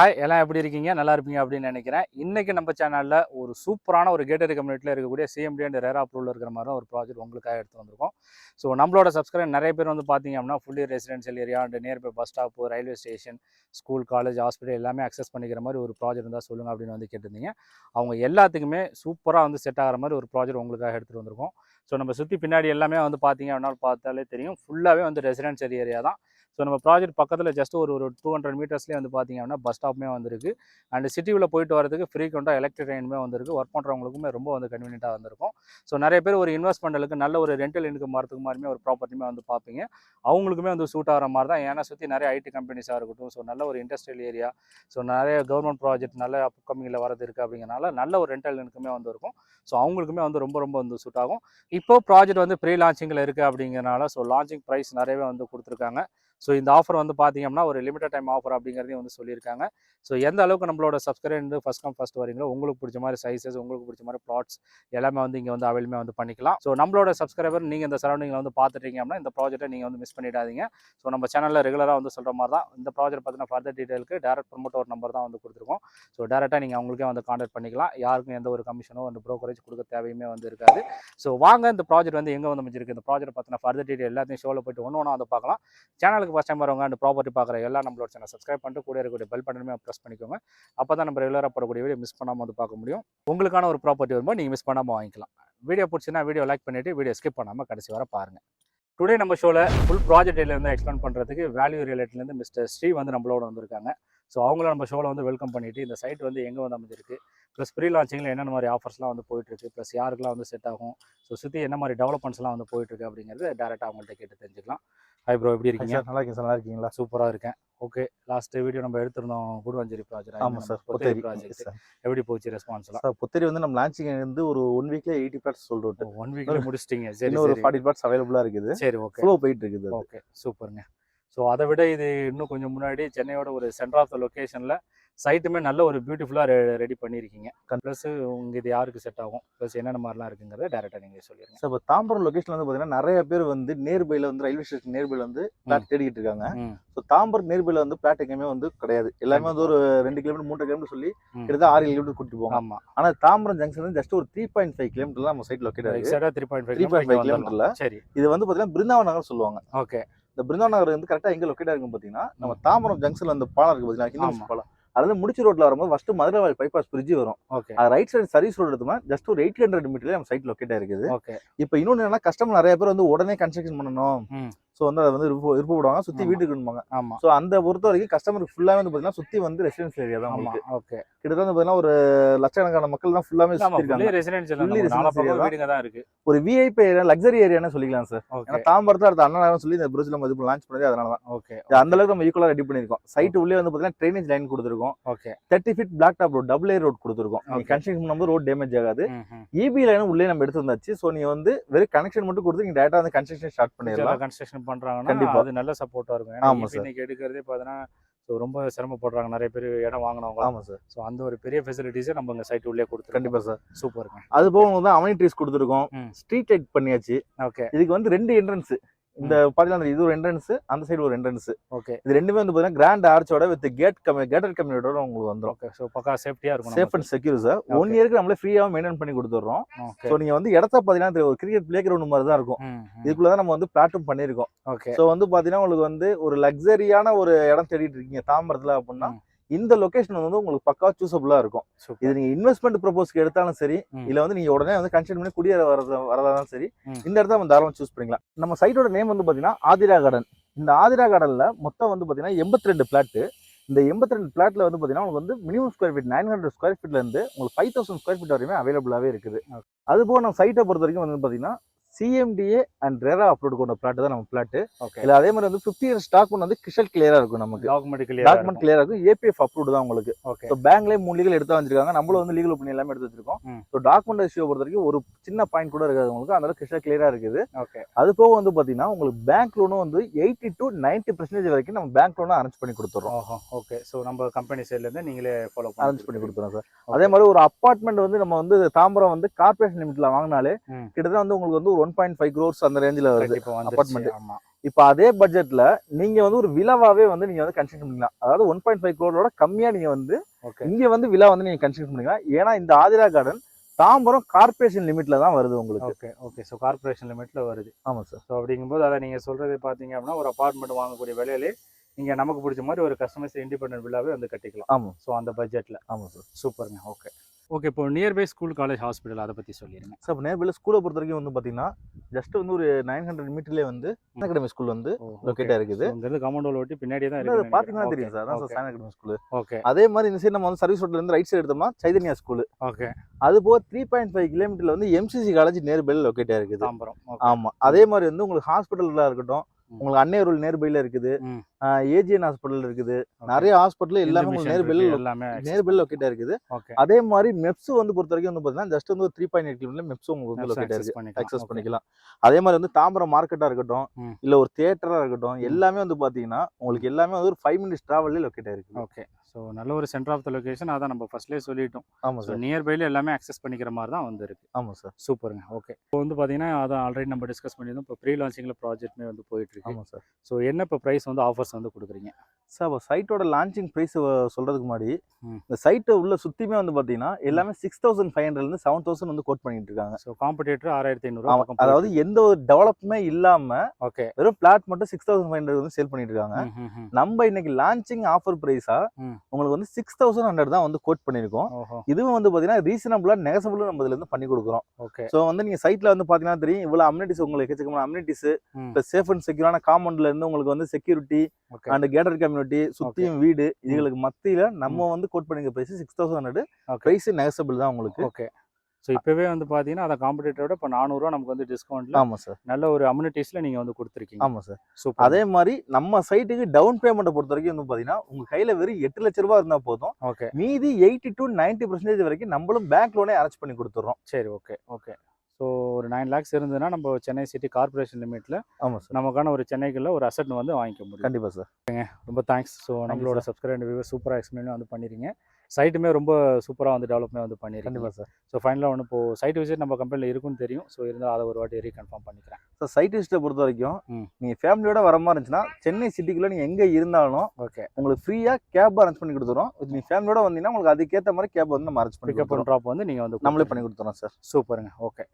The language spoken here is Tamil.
ஹாய் எல்லாம் எப்படி இருக்கீங்க? நல்லா இருப்பீங்க அப்படின்னு நினைக்கிறேன். இன்னைக்கு நம்ம சேனலில் ஒரு சூப்பரான ஒரு கேட்டரி கம்யூனிட்டியில் இருக்கக்கூடிய சிஎம்டி அண்ட் ரேரா அப்ரூவல் இருக்கிற மாதிரி தான் ஒரு ப்ராஜெக்ட் உங்களுக்காக எடுத்து வந்திருக்கோம். ஸோ நம்மளோட சப்ஸ்கிரைப் நிறைய பேர் வந்து பார்த்தீங்க அப்படின்னா fully residential area and nearby bus stop railway station school college hospital எல்லாமே அக்சஸ் பண்ணிக்கிற மாதிரி ஒரு ப்ராஜெக்ட் இருந்தால் சொல்லுங்கள் அப்படின்னு வந்து கேட்டிருந்தீங்க. அவங்க எல்லாத்துக்குமே சூப்பராக வந்து செட் ஆகிற மாதிரி ஒரு ப்ராஜெக்ட் உங்களுக்காக எடுத்துகிட்டு வந்திருக்கோம். ஸோ நம்ம சுற்றி பின்னாடி எல்லாமே வந்து பார்த்தீங்க அப்படின்னா பார்த்தாலே தெரியும். ஃபுல்லாகவே வந்து ரெசிடென்ஷியல் ஏரியா தான். ஸோ நம்ம ப்ராஜெக்ட் பக்கத்தில் ஜஸ்ட் ஒரு ஒரு டூ ஹண்ட்ரட் மீட்டர்ஸ்லேயே வந்து பார்த்திங்க அப்படின்னா பஸ் ஸ்டாப்புமே வந்திருக்கு. அண்ட் சிட்டியில் போயிட்டு வரதுக்கு ஃப்ரீக்வெண்ட்டாக எலக்ட்ரிக் ட்ரெயினுமே வந்திருக்கு. ஒர்க் பண்ணுறவங்களுக்குமே ரொம்ப வந்து கன்வீனியண்ட்டாக வந்திருக்கும். ஸோ நிறைய பேர் ஒரு இன்வெஸ்ட்மெண்ட்டுக்கு நல்ல ஒரு ரெண்டல் இன்கம் வரதுக்கு மாதிரியுமே ஒரு ப்ராப்பர்ட்டியுமே வந்து பார்ப்பீங்க அவங்களுக்குமே வந்து சூட் ஆகிற மாதிரி தான். ஏன்னா சுற்றி நிறைய ஐடி கம்பெனிஸாக இருக்கட்டும் ஸோ நல்ல ஒரு இண்டஸ்ட்ரியல் ஏரியா ஸோ நிறைய கவர்மெண்ட் ப்ராஜெக்ட் நல்ல அப்கமிங்கில் வரது இருக்குது அப்படிங்கிறனால நல்ல ஒரு ரெண்டல் இன்கமே வந்து இருக்கும். ஸோ அவங்களுக்குமே வந்து ரொம்ப ரொம்ப வந்து சூட் ஆகும். இப்போ ப்ராஜெக்ட் வந்து ப்ரீ லான்ச்சிங்கில் இருக்குது அப்படிங்கிறனால ஸோ லான்ச்சிங் ப்ரைஸ் நிறையவே வந்து கொடுத்துருக்காங்க. ஸோ இந்த ஆஃபர் வந்து பார்த்தீங்கன்னா ஒரு லிமிடெட் டைம் ஆஃபர் அப்படிங்கிறதையும் வந்து சொல்லியிருக்காங்க. ஸோ எந்த அளவுக்கு நம்மளோட சப்ஸ்கிரைபர் வந்து ஃபஸ்ட் கம் ஃபஸ்ட் வரீங்களோ உங்களுக்கு பிடிச்ச மாதிரி சைஸஸ் உங்களுக்கு பிடிச்ச மாதிரி ப்ளாட்ஸ் எல்லாமே வந்து இங்கே வந்து அவைலமே வந்து பண்ணிக்கலாம். ஸோ நம்மளோட சப்ஸ்கிரைபர் நீங்கள் இந்த சரௌண்டிங்கில் வந்து பார்த்துட்டீங்க அப்படின்னா இந்த ப்ராஜெக்ட்டை நீங்கள் வந்து மிஸ் பண்ணிடாதீங்க. ஸோ நம்ம சேனலில் ரெகுலராக வந்து சொல்கிற மாதிரி தான் இந்த ப்ராஜெக்ட் பார்த்தீங்கன்னா ஃபர்தர் டீட்டெயிலுக்கு டேரக்ட் ப்ரொமோட்டர் நம்பர் தான் வந்து கொடுத்துருக்கோம். ஸோ டேரெக்டாக நீங்கள் அவங்களுக்கே வந்து காண்டாக்ட் பண்ணிக்கலாம். யாருக்கும் எந்த ஒரு கமிஷனோ அந்த ப்ரோக்கரேஜ் கொடுக்க தேவையுமே வந்து இருக்காது. ஸோ வாங்க இந்த ப்ராஜெக்ட் வந்து எங்கே வந்து அமைஞ்சிருக்கு? இந்த ப்ராஜெக்ட் பார்த்தீங்கன்னா ஃபர்தர் டீட்டெயில் எல்லாத்தையும் ஷோவில் போயிட்டு ஒன்று ஒன்றா வந்து பார்க்கலாம். சேனலுக்கு ஃபஸ்ட் டைம் வரவங்க அந்த ப்ராப்பர்ட்டி பார்க்குற எல்லாம் நம்மளோட சேனல் சப்ஸ்கிரைப் பண்ணிட்டு கூட இருக்கக்கூடிய பெல் பட்டனுமே ப்ரெஸ் பண்ணிக்கோங்க. அப்போ தான் நம்ம ரெகுலராக போடக்கூடிய வீடியோ மிஸ் பண்ணாமல் வந்து பார்க்க முடியும். உங்களுக்கான ஒரு ப்ராப்பர்ட்டி வரும்போது நீங்கள் மிஸ் பண்ணாமல் வாங்கிக்கலாம். வீடியோ பிடிச்சின்னா வீடியோ லைக் பண்ணிவிட்டு வீடியோ ஸ்கிப் பண்ணாமல் கடைசி வர பாருங்கள் டுடே நம்ம ஷோவில் ஃபுல் ப்ராஜெக்ட்லேருந்து எக்ஸ்பிளைன் பண்ணுறதுக்கு வேல்யூ ரிலேட்டட்லேருந்து மிஸ்டர் ஸ்ரீ வந்து நம்மளோட வந்திருக்காங்க. ஸோ அவங்கள நம்ம ஷோவில் வந்து வெல்கம் பண்ணிட்டு இந்த சைட் வந்து எங்கே வந்து அமைஞ்சிருக்கு? ப்ளஸ் ப்ரீ லான்ச்சிங்கில் என்னென்ன மாதிரி ஆஃபர்ஸ்லாம் வந்து போயிட்டுருக்கு? ப்ளஸ் யாருக்கெல்லாம் வந்து செட் ஆகும்? ஸோ சுற்றி என்ன மாதிரி டெவலப்மெண்ட்ஸ்லாம் வந்து போயிட்டுருக்கு அப்படிங்கிறது டேரெக்டாக அவங்கள்ட்ட கேட்டு தெரிஞ்சுக்கலாம். ஹை ப்ரோ எப்படி இருக்கீங்க? நல்லா இருக்கீங்க சார் நல்லா இருக்கீங்களா? சூப்பராக இருக்கேன். ஓகே லாஸ்ட் வீடியோ நம்ம எடுத்திருந்தோம் குடுவஞ்சேரி ப்ராஜெக்ட் ஆமாம் சார் பொத்தேரி ப்ராஜெக்ட் எப்படி போச்சு ரெஸ்பான்ஸ்லாம் சார் புத்தேரி வந்து நம்ம லான்ச்சிங் வந்து ஒரு ஒன் வீக்ல எயிட்டி பிளாட்ஸ் சொல்லிட்டு ஒன் வீக்ல முடிச்சிட்டீங்க. சரி ஒரு ஃபார்ட்டி பிளாட்ஸ் அவைலபிளா இருக்குது. சரி ஓகே ஃப்ளோ போயிட்டு இருக்குது. ஓகே சூப்பருங்க ஸோ அதை விட இது இன்னும் கொஞ்சம் முன்னாடி சென்னையோட ஒரு சென்டர் ஆஃப் த லொக்கேஷனில் சைட்டுமே நல்ல ஒரு பியூட்டிஃபுல்லாக ரெடி பண்ணியிருக்கீங்க. ப்ளஸ் உங்க இது யாருக்கு செட் ஆகும்? ப்ளஸ் என்னென்ன மாதிரிலாம் இருக்குங்கிறத டேரெக்டாக நீங்கள் சொல்லிடுங்க சார் இப்போ தாம்பரம் லொகேஷன்ல வந்து பாத்தீங்கன்னா நிறைய பேர் வந்து நேர்பைல வந்து ரயில்வே ஸ்டேஷன் நேர்பைல வந்து பிளாட் தேடிக்கிட்டு இருக்காங்க. ஸோ தாம்பரம் நேர்பைல வந்து பிளாட் எங்கேயுமே வந்து கிடையாது. எல்லாமே வந்து ஒரு ரெண்டு கிலோமீட்டர் மூன்று கிலோமீட்டர் சொல்லி. கிட்டத்தட்ட ஆறு கிலோமீட்டர் கூட்டிட்டு போவாங்க. ஆமாம் ஆனா தாம்பரம் ஜங்ஷன் வந்து ஜஸ்ட் ஒரு த்ரீ பாயிண்ட் ஃபைவ் கிலோமீட்டர் நம்ம சைட் லொக்கேட் எக்ஸாக்டாக three point three point five five கிலோமீட்டர்ல சரி. இது வந்து பாத்தீங்கன்னா பிருந்தாவன் நகர் சொல்லுவாங்க. ஓகே இந்த பிருந்தாவன் நகர் வந்து கரெக்டா எங்க லொக்கேட் ஆகும் பாத்தீங்கன்னா நம்ம தாம்பரம் ஜங்ஷன்ல அந்த பாலம் இருக்கு. ஹிந்து பாலம். அது வந்து முடிச்சு ரோட்ல வரும்போது ஃபர்ஸ்ட் மதுரை பைபாஸ் பிரிட்ஜ் வரும். ஓகே அது ரைட் சைடு சர்வீஸ் ரோடு எடுத்தோம்னா ஜஸ்ட் ஒரு எயிட் ஹண்ட்ரட் மீட்டர்ல நம்ம சைட் லொக்கேட் இருக்குது ஓகே இப்போ இன்னொன்று என்னன்னா கஸ்டமர் நிறைய பேர் வந்து உடனே கன்ஸ்ட்ரக்ஷன் பண்ணணும். ஸோ வந்து அதை வந்து விருப்ப சுத்தி ஆமா. வீட்டுக்கு இருப்பாங்க ஆமாம் ஸோ அந்த பொறுத்த வரைக்கும் கஸ்டமருக்கு ஃபுல்லாவே வந்து பாத்தீங்கன்னா சுத்தி வந்து ரெசிடென்ஸ் ஏரியா தான் ஓகே கிட்டத்தட்ட வந்து பாத்தீங்கன்னா ஒரு லட்சக்கணக்கான மக்கள் தான் ஃபுல்லாமே இருக்காங்க. தான். இருக்கு. ஒரு விஐபி ஏரியா லக்ஸரி ஏரியான்னு சொல்லிக்கலாம் சார் ஏன்னா தாம்பரத்தில் அடுத்த அண்ணன் சொல்லி இந்த பிரிட்ஜ் நம்ம இது லான்ச் பண்ணதே அதனால தான். ஓகே அந்த அளவுக்கு நம்ம ஈக்குவலாக ரெடி பண்ணியிருக்கோம் சைட் உள்ளே வந்து பாத்தீங்கன்னா ட்ரைனேஜ் லைன் கொடுத்துருக்கோம். Okay thirty feet black top road double A road கொடுத்துருக்கோம். கன்ஸ்ட்ரக்ஷன் பண்ணும்போது ரோட் டேமேஜ் ஆகாது. இபி லைனும் உள்ளே நம்ம எடுத்து வந்தாச்சு ஸோ நீங்க வந்து வெறும் கனெக்ஷன் மட்டும் கொடுத்து நீங்க டேரக்டா வந்து கன்ஸ்ட்ரக்ஷன் ஸ்டார்ட் பண்ணிடலாம். கன்ஸ்ட்ரக்ஷன் பண்றாங்கன்னா கண்டிப்பா. அது நல்ல சப்போர்ட்டா இருக்கும். ஏன்னா. இன்னைக்கு எடுக்கிறதே பார்த்தீங்கன்னா ஸோ ரொம்ப சிரமப்படுறாங்க. நிறைய பேர் இடம் வாங்கினவங்க. ஆமா சார் ஸோ அந்த ஒரு பெரிய ஃபெசிலிட்டிஸை நம்ம இங்கே சைட் உள்ளே கொடுத்துருக்கோம். கண்டிப்பா சார் சூப்பருங்க அது போக வந்து அமனிட்ரிஸ் கொடுத்துருக்கோம். ம். ஸ்ட்ரீட் லைட் பண்ணியாச்சு. ஓகே இதுக்கு வந்து ரெண்டு என்ட்ரன்ஸ் இந்த பாத்தீங்கன்னா இது ஒரு என்ட்ரன்ஸ் அந்த சைடு ஒரு என்ட்ரன்ஸ் ஓகே. இது ரெண்டுமே வந்து பாத்தீங்கன்னா கிராண்ட் ஆர்ச்சோட வித் கேட் கம்மி கேட்டட் கம்யூனிட்டோட உங்களுக்கு வந்துரும். ஓகே ஸோ பக்கா சேஃப்டியாக இருக்கும் safe and secure sir one. இயருக்கு நம்மளே ஃப்ரீயாகவும் மெயின்டைன் பண்ணி கொடுத்துட்றோம் ஓகே ஸோ நீங்க வந்து இடத்த பாத்தீங்கன்னா ஒரு கிரிக்கெட் பிளே கிரவுண்ட் மாதிரி தான் இருக்கும். இதுக்குள்ள தான் நம்ம வந்து பிளாட்டும் பண்ணியிருக்கோம். ஓகே ஸோ வந்து பாத்தீங்கன்னா உங்களுக்கு வந்து ஒரு லக்ஸரியான ஒரு இடம் தேடிட்டு இருக்கீங்க தாம்பரத்துல அப்படின்னா. இந்த லொகேஷன் வந்து உங்களுக்கு பக்கா சூசபிளா இருக்கும். இது நீங்க இன்வெஸ்ட்மெண்ட் ப்ரொபோஸ்க்கு எடுத்தாலும் சரி. இல்ல வந்து நீங்க உடனே வந்து கன்ஸ்ட்ரக்ட் பண்ணி குடியேற வரது வரதாலும் சரி. இந்த இடத்த நம்ம தாராளமா சூஸ் பண்ணிக்கலாம். நம்ம சைட்டோட நேம் வந்து பாத்தீங்கன்னா ஆதிரா கார்டன் இந்த ஆதிரா கார்டன்ல மொத்தம் வந்து பாத்தீங்கன்னா எண்பத்தி ரெண்டு பிளாட் இந்த எண்பத்தி ரெண்டு பிளாட்ல வந்து பாத்தீங்கன்னா உங்களுக்கு வந்து minimum square feet nine hundred square ஃபீட்ல இருந்து உங்களுக்கு ஃபைவ் தௌசண்ட் ஸ்கொயர் ஃபீட் வரையுமே அவைலபிளாவே இருக்குது. அது போக நம்ம சைட்டை பொறுத்த வரைக்கும் வந்து பாத்தீங்கன்னா சிஎம்டிஏ அண்ட் ரெரா அப்லோட் கொண்ட பிளாட் தான் நம்ம பிளாட் ஓகே இல்ல அதே மாதிரி வந்து ஃபிஃப்டி இயர்ஸ் ஸ்டாக் வந்து கிறிஸ்டல் கிளியரா இருக்கும் நமக்கு. டாக்குமெண்ட் டாக்குமெண்ட் கிளியர் கிளியரா இருக்கும். ஏபிஎஃப் அப்ரூவ்டு தான் உங்களுக்கு. ஓகே ஸோ பேங்க்லேயே மூணு லீகல் எடுத்து வச்சிருக்காங்க. நம்மளும் வந்து லீகல் ஒப்பீனியன் எல்லாமே எடுத்து வச்சிருக்கோம். ஸோ டாக்குமெண்ட் இஷ்யூ பொறுத்த வரைக்கும் ஒரு சின்ன பாயிண்ட் கூட இருக்காது உங்களுக்கு. அந்த அளவுக்கு கிறிஸ்டல் கிளியரா இருக்குது. ஓகே அது போக வந்து பாத்தீங்கன்னா உங்களுக்கு பேங்க் லோனும் வந்து எயிட்டி டு நைன்டி பர்சன்டேஜ் வரைக்கும் நம்ம பேங்க் லோனும் அரேஞ்ச் பண்ணி கொடுத்துறோம். ஓகே ஸோ நம்ம கம்பெனி சைட்லேருந்து நீங்களே ஃபாலோ அரேஞ்ச் பண்ணி கொடுத்துறோம் சார் அதே மாதிரி ஒரு அப்பார்ட்மெண்ட் வந்து நம்ம வந்து தாம்பரம் வந்து கார்பரேஷன் லிமிட்ல வாங்கினாலே. கிட்டத்தட்ட வந்து உங்களுக்கு வந்து ஒரு ஒன் பாயிண்ட் ஃபைவ் க்ரோர்ஸ் அந்த ரேஞ்சில் வருது. ஆமா. இப்போ அதே பட்ஜெட்ல நீங்க வந்து ஒரு விலாவாவே வந்து நீங்க வந்து கன்ஸ்ட்ரக்ஷன் பண்ணிக்கலாம். அதாவது ஒன் பாயிண்ட் ஃபைவ் க்ரோரோட கம்மியா நீங்க வந்து இங்க வந்து விழா வந்து நீங்க கன்ஸ்ட்ரக்ஷன் பண்ணிக்கலாம். ஏன்னா இந்த ஆதிரா கார்டன் தாம்பரம் கார்ப்பரேஷன் லிமிட்ல தான் வருது உங்களுக்கு. ஓகே ஓகே ஸோ கார்பரேஷன் லிமிட்ல வருது. ஆமா சார் ஸோ அப்படிங்கும்போது அதை நீங்கள் சொல்கிறது பார்த்தீங்க அப்படின்னா ஒரு அபார்ட்மெண்ட் வாங்கக்கூடிய விலையிலே நீங்கள் நமக்கு பிடிச்ச மாதிரி ஒரு கஸ்டமைஸ் இண்டிபெண்டன்ட் வில்லாவே வந்து கட்டிக்கலாம். ஆமா. ஸோ அந்த பட்ஜெட்டில் ஆமா சார் சூப்பருங்க ஓகே ஓகே இப்போ நியர்பை ஸ்கூல் காலேஜ் ஹாஸ்பிட்டல் அதை பற்றி சொல்லிடுங்க சார் இப்போ நேர்பில் ஸ்கூலை பொறுத்த வரைக்கும் வந்து பாத்தீங்கன்னா ஜஸ்ட் வந்து ஒரு நைன் ஹண்ட்ரட் மீட்டர்லேயே வந்து அகாடமி ஸ்கூல் வந்து லொக்கேட்டா இருக்குது. இங்கிறது காம்பவுண்ட் ஒட்டி பின்னாடியே தான் இது இருக்கு பாத்தீங்கன்னா தெரியும் சார். அதான் sir Sayan academy school okay அதே மாதிரி இந்த சைடு நம்ம வந்து சர்வீஸ் ரோட்ல இருந்து ரைட் சைடு எடுத்தோம்னா சைதன்யா ஸ்கூல் ஓகே அது போக த்ரீ பாயிண்ட் ஃபைவ் கிலோமீட்டர்ல வந்து எம்சிசி காலேஜ் நேர்பையில் லொக்கேட்டா இருக்குது. தாம்பரம். ஓகே ஆமா. அதே மாதிரி வந்து உங்களுக்கு ஹாஸ்பிட்டல்ல இருக்கட்டும். உங்களுக்கு அன்னையருள் நேர்பையில இருக்குது. ஏஜிஎன் ஹாஸ்பிட்டல் இருக்குது. நிறைய ஹாஸ்பிட்டல் எல்லாமே நேர்பையில் எல்லாமே நேர்பையில் லொக்கேட்டா இருக்குது. அதே மாதிரி மெப்ஸ் வந்து பொறுத்த வரைக்கும் வந்து பாத்தீங்கன்னா ஜஸ்ட் வந்து ஒரு three point eight kilometre maps உங்களுக்கு வந்து லொக்கேட்டா இருக்கு. அக்சஸ் பண்ணிக்கலாம். அதே மாதிரி வந்து தாம்பரம் மார்க்கெட்டா இருக்கட்டும். இல்ல ஒரு தியேட்டரா இருக்கட்டும் எல்லாமே வந்து பாத்தீங்கன்னா உங்களுக்கு எல்லாமே வந்து ஒரு ஃபைவ் மினிட்ஸ் டிராவல்ல லொக்கேட் ஆயிருக்கு ஓகே ஸோ நல்ல ஒரு சென்டர் ஆஃப் த லொகேஷன் அதான் நம்ம ஃபர்ஸ்ட்லேயே சொல்லிட்டோம். ஆமா ஸோ சார். நியர்பைல எல்லாமே அக்சஸ் பண்ணிக்கிற மாதிரி தான் வந்து இருக்கு ஆமா சார். சூப்பருங்க. ஓகே இப்போ வந்து பார்த்தீங்கன்னா அதான் ஆல்ரெடி நம்ம டிஸ்கஸ் பண்ணியிருந்தோம். இப்போ ப்ரீ லான்ச்சிங்கில் ப்ராஜெக்ட்மே வந்து போயிட்டு இருக்கு. ஆமா சார். ஸோ என்ன இப்போ ப்ரைஸ் வந்து ஆஃபர்ஸ் வந்து கொடுக்குறீங்க. சார் அப்போ சைட்டோட லான்ச்சிங் ப்ரைஸ் சொல்றதுக்கு முன்னாடி. இந்த சைட்டை உள்ள சுத்தியுமே வந்து பாத்தீங்கன்னா எல்லாமே சிக்ஸ் தௌசண்ட் ஃபைவ் ஹண்ட்ரட்ல இருந்து செவன் தௌசண்ட் வந்து கோட் பண்ணிட்டு இருக்காங்க ஸோ காம்படேட்டர் ஆறாயிரத்தி ஐநூறுரூவா அதாவது எந்த ஒரு டெவலப்மே இல்லாம ஓகே வெறும் பிளாட் மட்டும் சிக்ஸ் தௌசண்ட் ஃபைவ் ஹண்ட்ரட் வந்து சேல் பண்ணிட்டு இருக்காங்க நம்ம இன்னைக்கு லான்ச்சிங் ஆஃபர் பிரைஸா ம். உங்களுக்கு வந்து சிக்ஸ் தௌசண்ட் ஹண்ட்ரட் தான் வந்து கோட் பண்ணியிருக்கோம். இதுவும் வந்து பாத்தீங்கன்னா ரீசனபிளா நெகசபிளும் நம்ம இதுல இருந்து பண்ணி கொடுக்குறோம். ஓகே ஸோ வந்து நீங்க சைட்ல வந்து பாத்தீங்கன்னா தெரியும் இவ்வளவு அம்யூனிட்டிஸ் உங்களுக்கு எக்கச்சக்கமான அம்யூனிட்டிஸ். இப்போ சேஃப் அண்ட் செக்யூரான காம்பவுண்ட்ல இருந்து உங்களுக்கு வந்து செக்யூரிட்டி அண்ட் கேட்டர் கம்யூனிட்டி சுத்தியும் வீடு இதுகளுக்கு மத்தியில நம்ம வந்து கோட் பண்ணிக்க price six thousand hundred price negotiable தான் உங்களுக்கு. ஓகே ஸோ இப்போவே வந்து பார்த்தீங்கன்னா அதை காம்படேட்டரோட இப்போ நானூறுரூவா நமக்கு வந்து டிஸ்கவுண்ட்ல ஆமா சார் நல்ல ஒரு அம்யூனிட்டிஸில் நீங்கள் வந்து கொடுத்துருக்கீங்க. ஆமா சார் சூப்பர் அதே மாதிரி நம்ம சைட்டுக்கு டவுன் பேமெண்ட்டை பொறுத்த வரைக்கும் வந்து பாத்தீங்கன்னா உங்க கையில வெறும் எட்டு லட்ச ரூபாய் இருந்தா போதும். ஓகே மீதி எயிட்டி டு நைன்டி பர்சன்டேஜ் வரைக்கும் நம்மளும் பேங்க் லோனே அரேஞ்ச் பண்ணி கொடுத்துறோம் சரி ஓகே ஓகே ஸோ ஒரு நைன் லேக்ஸ் இருந்ததுன்னா நம்ம சென்னை சிட்டி கார்பரேஷன் லிமிட்டில் ஆமா சார் நமக்கான ஒரு சென்னைக்குள்ள ஒரு அசட் வந்து வாங்கிக்க முடியும். கண்டிப்பா சார் ரொம்ப தேங்க்ஸ் ஸோ நம்மளோட சப்ஸ்கிரைபர் வியூவர் சூப்பராக எக்ஸ்பிளைன் வந்து பண்ணிருங்க சைட்டுமே ரொம்ப சூப்பராக வந்து டெவலப்மே வந்து பண்ணிருக்கீங்க. கண்டிப்பா சார் ஸோ ஃபைனலாக ஒன்று இப்போ சைட் விசிட் நம்ம கம்பெனியில் இருக்குன்னு தெரியும். ஸோ இருந்தால் அதை ஒரு வாட்டி ரீகன்ஃபார்ம் பண்ணிக்கிறேன். சார் சைட் விசிட்டை பொறுத்த வரைக்கும் ம். நீங்க ஃபேமிலியோட வர மாதிரி இருந்துச்சுன்னா சென்னை சிட்டிக்குள்ள நீங்க எங்க இருந்தாலும் ஓகே உங்களுக்கு ஃப்ரீயா கேப் அரேஞ்ச் பண்ணி கொடுத்துறோம் நீங்க ஃபேமிலியோட வந்தீங்கன்னா உங்களுக்கு அதுக்கேற்ற மாதிரி கேப் வந்து நம்ம அரேஞ்ச் பண்ணி பிக்கப் ட்ராப் வந்து நீங்கள் வந்து நம்மளே பண்ணி கொடுத்துறோம் சார் சூப்பருங்க ஓகே